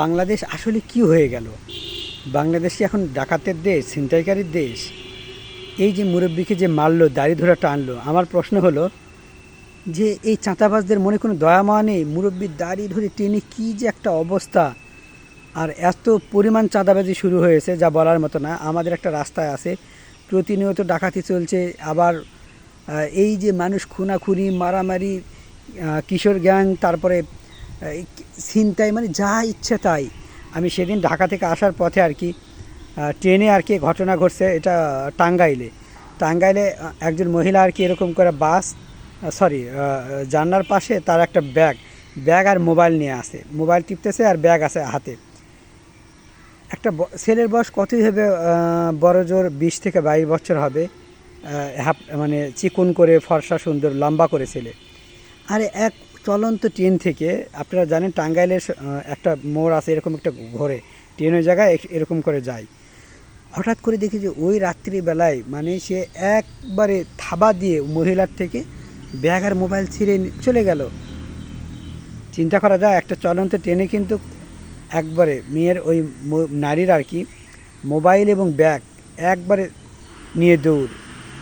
বাংলাদেশ আসলে কি হয়ে গেল? বাংলাদেশ এখন ডাকাতের দেশ, ছিনতাইকারীর দেশ। এই যে মুরব্বীকে যে মারলো, দাড়ি ধরে টানলো, আমার প্রশ্ন হলো যে এই চাঁদাবাজদের মনে কোনো দয়া মায়া নেই? মুরব্বীর দাড়ি ধরে টেনে কী যে একটা অবস্থা? আর এত পরিমাণ চাঁদাবাজি শুরু হয়েছে যা বলার মতো না। আমাদের একটা রাস্তায় আছে, প্রতিনিয়ত ডাকাতি চলছে। আবার এই যে মানুষ খুনাখুনি, মারামারি কিশোর গ্যাং, তারপরে ছিনতাই মানে যা ইচ্ছে তাই। আমি সেদিন ঢাকা থেকে আসার পথে আর কি ট্রেনে আর কি ঘটনা ঘটছে, এটা টাঙ্গাইলে। টাঙ্গাইলে একজন মহিলা আর কি এরকম করে বাস সরি জানলার পাশে তার একটা ব্যাগ ব্যাগ আর মোবাইল নিয়ে আসে। মোবাইল টিপতেছে আর ব্যাগ আছে হাতে। একটা ছেলের বয়স কতই হবে বড় জোর বিশ থেকে বাইশ বছর হবে মানে চিকন করে, ফর্সা, সুন্দর, লম্বা করে ছেলে। আরে এক চলন্ত ট্রেন থেকে, আপনারা জানেন টাঙ্গাইলের একটা মোড় আছে, এরকম একটা ঘোরে। ট্রেনের জায়গায় এরকম করে যায়। হঠাৎ করে দেখি যে ওই রাত্রিবেলায় মানে সে একবারে থাবা দিয়ে মহিলার থেকে ব্যাগ আর মোবাইল ছিঁড়ে চলে গেল। চিন্তা করা যায়, একটা চলন্ত ট্রেনে কিন্তু একবারে মেয়ের ওই নারীর আর কি, মোবাইল এবং ব্যাগ একবারে নিয়ে দৌড়।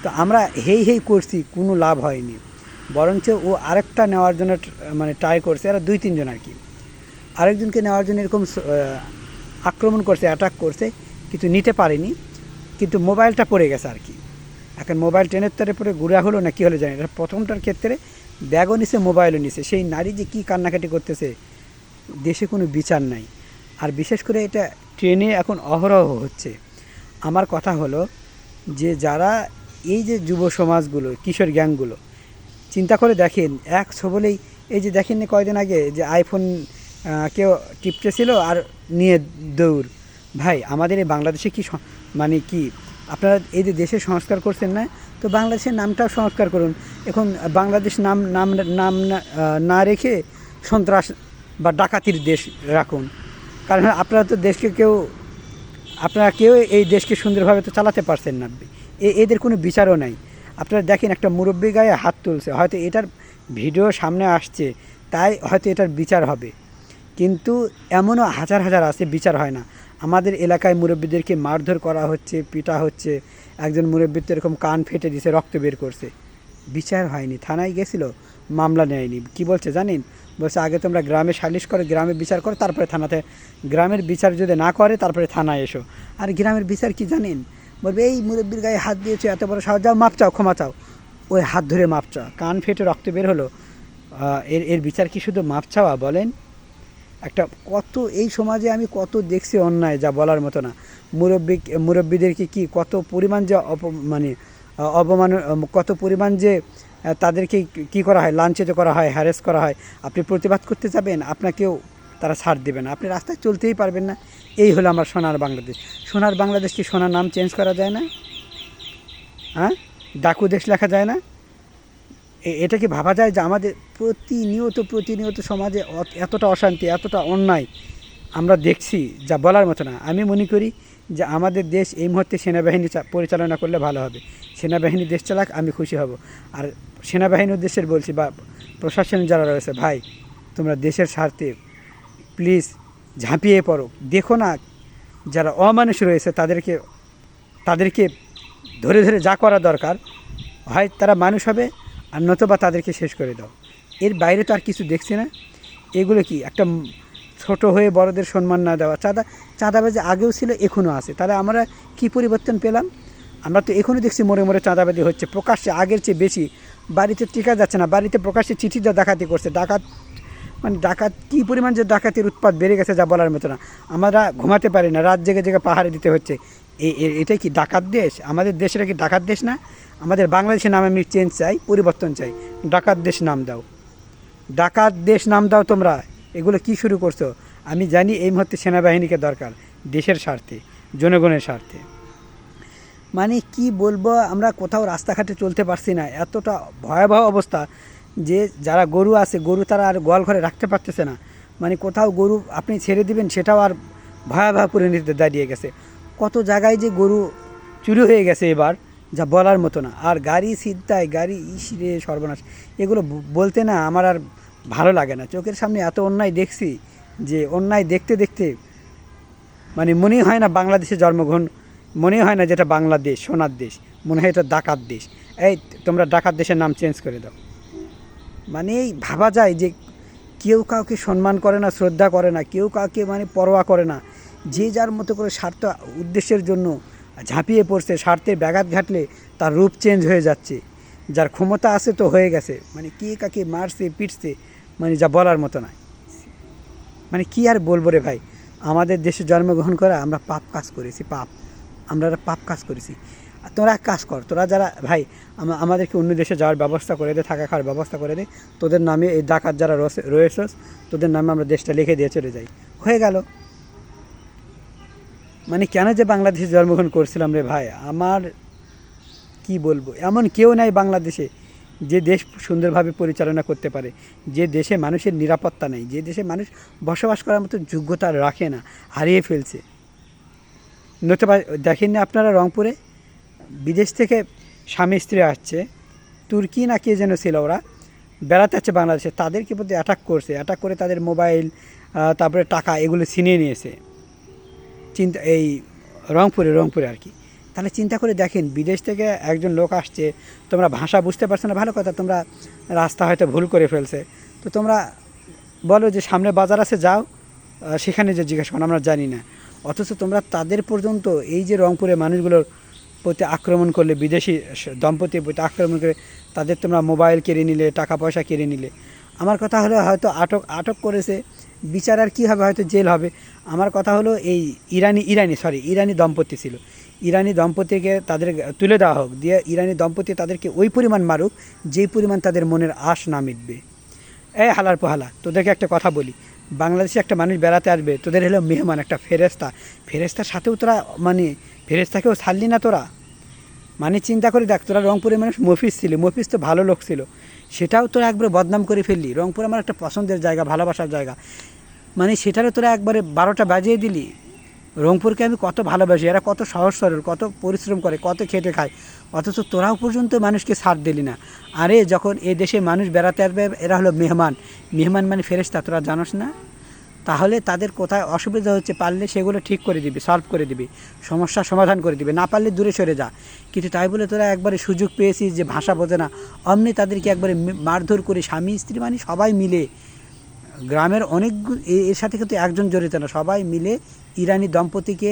তো আমরা হেই হেই করছি, কোনো লাভ হয়নি। বরঞ্চ ও আরেকটা নেওয়ার জন্য মানে ট্রাই করছে, এরা দুই তিনজন আর কি। আরেকজনকে নেওয়ার জন্য এরকম আক্রমণ করছে অ্যাটাক করছে, কিন্তু নিতে পারেনি, কিন্তু মোবাইলটা পড়ে গেছে আর কি। এখন মোবাইল ট্রেনের তারে পরে ঘুরা হলো না কী হলো জানি এটা প্রথমটার ক্ষেত্রে ব্যাগও নিছে মোবাইলও নিছে। সেই নারী যে কী কান্নাকাটি করতেছে, দেশে কোনো বিচার নাই। আর বিশেষ করে এটা ট্রেনে এখন অহরহ হচ্ছে। আমার কথা হলো যে যারা এই যে যুব সমাজগুলো, কিশোর গ্যাংগুলো চিন্তা করে দেখেন, এক ছবলেই, এই যে দেখেননি কয়দিন আগে যে আইফোন কেউ টিপতেছিল আর নিয়ে দৌড়। ভাই, আমাদের এই বাংলাদেশে কি মানে কি, আপনারা এই যে দেশের সংস্কার করছেন না? তো বাংলাদেশের নামটাও সংস্কার করুন। এখন বাংলাদেশ নাম নাম নাম না- রেখে সন্ত্রাস বা ডাকাতির দেশ রাখুন। কারণ আপনারা তো দেশকে কেউ, আপনারা কেউ এই দেশকে সুন্দরভাবে তো চালাতে পারছেন না। এদের কোনো বিচারও নাই। আপনারা দেখেন একটা মুরব্বী গায়ে হাত তুলছে, হয়তো এটার ভিডিও সামনে আসছে, তাই হয়তো এটার বিচার হবে। কিন্তু এমনও হাজার হাজার আছে, বিচার হয় না। আমাদের এলাকায় মুরব্বীদেরকে মারধর করা হচ্ছে, পিটা হচ্ছে, একজন মুরব্বী তো এরকম কান ফেটে দিছে, রক্ত বের করছে। বিচার হয়নি, থানায় গেছিল, মামলা নেয়নি। কি বলছে জানেন? বলছে, আগে তোমরা গ্রামে সালিশ করো, গ্রামে বিচার করো, তারপরে থানাতে। গ্রামের বিচার যদি না করে, তারপরে থানায় এসো। আর গ্রামের বিচার কি জানেন? বলবে, এই মুরব্বীর গায়ে হাত দিয়েছে, এত বড় সাহস, যাও, মাপ চাও, ক্ষমা চাও। ওই হাত ধরে মাপ চাও। কান ফেটে রক্ত বের হলো। এর এর বিচার কি শুধু মাপ চাওয়া? বলেন। একটা কত, এই সমাজে আমি কত দেখছি অন্যায়, যা বলার মতো না। মুরব্বী, মুরব্বীদেরকে কি কত পরিমাণ যে অপ মানে অপমান কত পরিমাণ যে তাদেরকে কি করা হয়? লাঞ্ছিত করা হয়, হ্যারেস করা হয়। আপনি প্রতিবাদ করতে যাবেন? আপনাকেও তারা ছাড় দেবে না। আপনি রাস্তায় চলতেই পারবেন না। এই হলো আমার সোনার বাংলাদেশ। সোনার বাংলাদেশ কি সোনার নাম চেঞ্জ করা যায় না। হ্যাঁ? ডাকু দেশ লেখা যায় না। এটা কি ভাবা যায় যে আমাদের প্রতিনিয়ত প্রতিনিয়ত সমাজে এতটা অশান্তি, এতটা অন্যায় আমরা দেখছি যা বলার মতো না। আমি মনে করি যে আমাদের দেশ এই মুহূর্তে সেনাবাহিনী পরিচালনা করলে ভালো হবে। সেনাবাহিনী দেশ চালাক, আমি খুশি হব। আর সেনাবাহিনীর উদ্দেশ্যের বলছি বা প্রশাসন যারা রয়েছে, ভাই, তোমরা দেশের স্বার্থে প্লিজ ঝাঁপিয়ে পড়ো। দেখো না, যারা অমানুষ রয়েছে, তাদেরকে তাদেরকে ধরে ধরে যা করা দরকার, হয় তারা মানুষ হবে, আর নতুবা তাদেরকে শেষ করে দাও। এর বাইরে তো আর কিছু দেখছি না। এগুলো কি, একটা ছোট হয়ে বড়দের সম্মান না দেওয়া? চাঁদা, চাঁদাবাজি আগেও ছিল এখনও আছে। তাহলে আমরা কি পরিবর্তন পেলাম? আমরা তো এখনও দেখছি মোড়ে মোড়ে চাঁদাবাজি হচ্ছে। প্রকাশ্যে আগের চেয়ে বেশি। বাড়িতে টিকা যাচ্ছে না। বাড়িতে প্রকাশ্যে চিঠি যা ডাকাতি করছে। ডাকাত মানে ডাকাত, কী পরিমাণ যে ডাকাতির উৎপাদ বেড়ে গেছে যা বলার মতো না। আমরা ঘুমাতে পারি না, রাত জেগে জেগে পাহাড়ে দিতে হচ্ছে। এ, এ- এটাই কি ডাকাত দেশ? আমাদের দেশের কি ডাকাত দেশ না? আমাদের বাংলাদেশের নাম আমি চেঞ্জ চাই, পরিবর্তন চাই। ডাকাত দেশ নাম দাও। ডাকাত দেশ নাম দাও তোমরা। এগুলো কি শুরু করছ? আমি জানি এই মুহূর্তে সেনাবাহিনীকে দরকার, দেশের স্বার্থে, জনগণের স্বার্থে। মানে কি বলব, আমরা কোথাও রাস্তাঘাটে চলতে পারছি না। এতটা ভয়াবহ অবস্থা। যে যারা গরু আছে, গরু তারা আর গোয়াল ঘরে রাখতে পারতেছে না। মানে কোথাও গরু আপনি ছেড়ে দিবেন, সেটাও আর ভয়াবহ পরিণতিতে দাঁড়িয়ে গেছে। কত জায়গায় যে গরু চুরি হয়ে গেছে এবার, যা বলার মতো না। আর গাড়ি সিদ্ধায় গাড়ি ইসরে সর্বনাশ। এগুলো বলতে না আমার আর ভালো লাগে না। চোখের সামনে এত অন্যায় দেখছি যে, অন্যায় দেখতে দেখতে মানে মনেই হয় না বাংলাদেশে জন্মগ্রহণ, মনেই হয় না যেটা বাংলাদেশ, সোনার দেশ। মনে হয় এটা ডাকাত দেশ। এই, তোমরা ডাকাত দেশের নাম চেঞ্জ করে দাও। মানে এই ভাবা যায় যে কেউ কাউকে সম্মান করে না, শ্রদ্ধা করে না, কেউ কাউকে মানে পরোয়া করে না। যে যার মতো করে স্বার্থ উদ্দেশ্যের জন্য ঝাঁপিয়ে পড়ছে স্বার্থের ব্যাঘাত ঘাটলে তার রূপ চেঞ্জ হয়ে যাচ্ছে। যার ক্ষমতা আছে তো হয়ে গেছে। মানে কে কাকে মারছে, পিটছে মানে যা বলার মতো নয়। মানে কি আর বলব রে ভাই? আমাদের দেশে জন্মগ্রহণ করা আমরা পাপ কাজ করেছি, পাপ। আমরা পাপ কাজ করেছি। তোরা এক কাজ কর, তোরা যারা, ভাই আমাদেরকে অন্য দেশে যাওয়ার ব্যবস্থা করে দে, থাকা খাওয়ার ব্যবস্থা করে দে। তোদের নামে এই ডাকাত যারা রয়েছে- তোদের নামে আমরা দেশটা লিখে দিয়ে চলে যাই। হয়ে গেল। মানে কেন যে বাংলাদেশে জন্মগ্রহণ করছিলাম রে ভাই? আমার কি বলব? এমন কেউ নাই বাংলাদেশে যে দেশ সুন্দরভাবে পরিচালনা করতে পারে। যে দেশে মানুষের নিরাপত্তা নেই। যে দেশে মানুষ বসবাস করার মতো যোগ্যতা রাখে না, হারিয়ে ফেলছে। নতুবা দেখেননি আপনারা রংপুরে? বিদেশ থেকে স্বামী স্ত্রী আসছে, তুর্কি না কে যেন ছিল ওরা, বেড়াতে যাচ্ছে বাংলাদেশে, তাদেরকে প্রতি অ্যাটাক করছে অ্যাটাক করে তাদের মোবাইল তারপরে টাকা এগুলো ছিনিয়ে নিয়েছে। চিন্তা, এই রংপুরে রংপুরে আর কি। তাহলে চিন্তা করে দেখেন, বিদেশ থেকে একজন লোক আসছে, তোমরা ভাষা বুঝতে পারছ না, ভালো কথা, তোমরা রাস্তা হয়তো ভুল করে ফেলছে। তো তোমরা বলো যে সামনে বাজার আছে, যাও সেখানে যে জিজ্ঞাসা করো, আমরা জানি না। অথচ তোমরা তাদের পর্যন্ত এই যে রংপুরে মানুষগুলোর প্রতি আক্রমণ করলে, বিদেশি দম্পতির প্রতি আক্রমণ করে তাদের তোমরা মোবাইল কেড়ে নিলে, টাকা পয়সা কেড়ে নিলে। আমার কথা হলো, হয়তো আটক আটক করেছে, বিচার আর কী হবে, হয়তো জেল হবে। আমার কথা হলো, এই ইরানি ইরানি সরি ইরানি দম্পতি ছিল। ইরানি দম্পতিকে তাদের তুলে দেওয়া হোক, দিয়ে ইরানি দম্পতি তাদেরকে ওই পরিমাণ মারুক, যেই পরিমাণ তাদের মনের আশ না মিটবে। এ হালার পোহালা, তোদেরকে একটা কথা বলি। বাংলাদেশে একটা মানুষ বেড়াতে আসবে, তোদের হলো মেহমান, একটা ফেরেস্তা ফেরেস্তার সাথেও তোরা মানে ফেরেস্তাকেও ছাড়লি না তোরা? মানে চিন্তা করে দেখ, তোরা রংপুরের মানুষ মফিস ছিল মফিস তো ভালো লোক ছিল। সেটাও তোরা একবার বদনাম করে ফেললি। রংপুর আমার একটা পছন্দের জায়গা, ভালোবাসার জায়গা। মানে সেটারও তোরা একবারে বারোটা বাজিয়ে দিলি। রংপুরকে আমি কত ভালোবাসি, এরা কত সহজ সরল, কত পরিশ্রম করে, কত খেটে খায়। অথচ তোরাও পর্যন্ত মানুষকে ছাড় দিলি না। আরে যখন এ দেশে মানুষ বেড়াতে আসবে, এরা হলো মেহমান। মেহমান মানে ফেরেস্তা তোরা জানোস না? তাহলে তাদের কোথায় অসুবিধা হচ্ছে পারলে সেগুলো ঠিক করে দিবি সলভ করে দিবি সমস্যার সমাধান করে দিবি, না পারলে দূরে সরে যা। কিন্তু তাই বলে তোরা একবারে সুযোগ পেয়েছিস যে ভাষা বোঝে না, অমনি তাদেরকে একবারে মারধর করে স্বামী, স্ত্রী মানে সবাই মিলে, গ্রামের অনেক এর সাথে কিন্তু একজন জড়িত না, সবাই মিলে ইরানি দম্পতিকে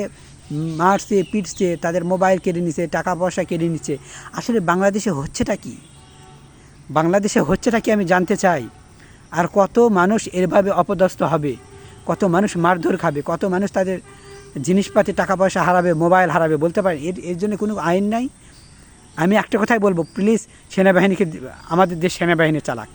মারছে, পিটছে, তাদের মোবাইল কেড়ে নিচ্ছে টাকা পয়সা কেড়ে নিচ্ছে আসলে বাংলাদেশে হচ্ছেটা কি? বাংলাদেশে হচ্ছেটা কি আমি জানতে চাই। আর কত মানুষ এরভাবে অপদস্থ হবে? কত মানুষ মারধর খাবে, কত মানুষ তাদের জিনিসপাতি টাকা পয়সা হারাবে, মোবাইল হারাবে, বলতে পারে, এর এর জন্য কোনো আইন নাই? আমি একটা কথাই বলব প্লিজ সেনাবাহিনীকে, আমাদের দেশ সেনাবাহিনী চালাক।